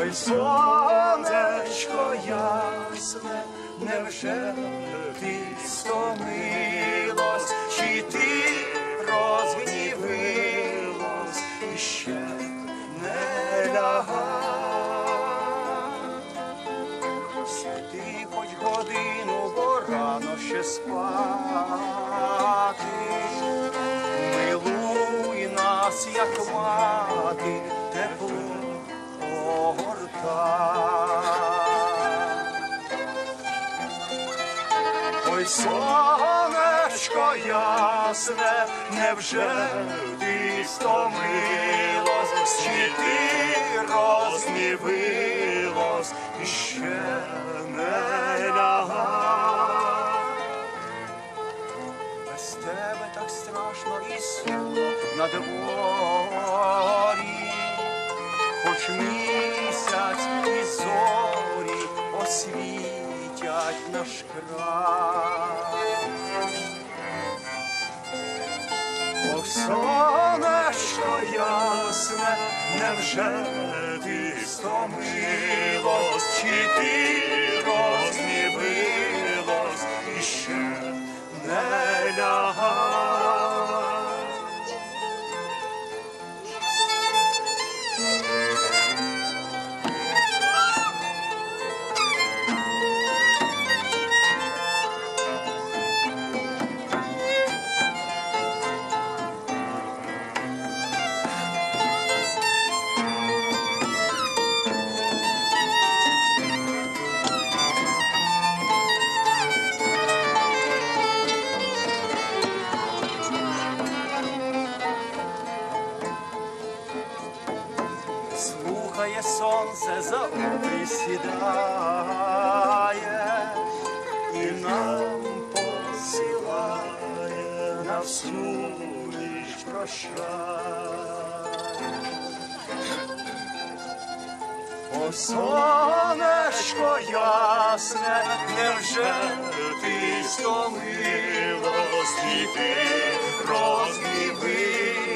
Ой, сонечко ясне, невже ти стомилось, чи ти розгнівилось і ще не лягай? Сиди хоч годину, бо рано ще спати. Милуй нас, як мати, тепло огорта. Ой, сонечко ясне, невже ти стомилось, чи ти розгнівилось і ще не лягай? Без тебе так страшно і сумно на дворі, хоч місяць і зорі освітять наш край. О, сонечко ясне, невже ти стомилось, чи ти Слухає сонце за обрій сідає і нам посилає на всю ніч прощає. О, сонечко ясне, невже ти стомилось, і ти розгнівилось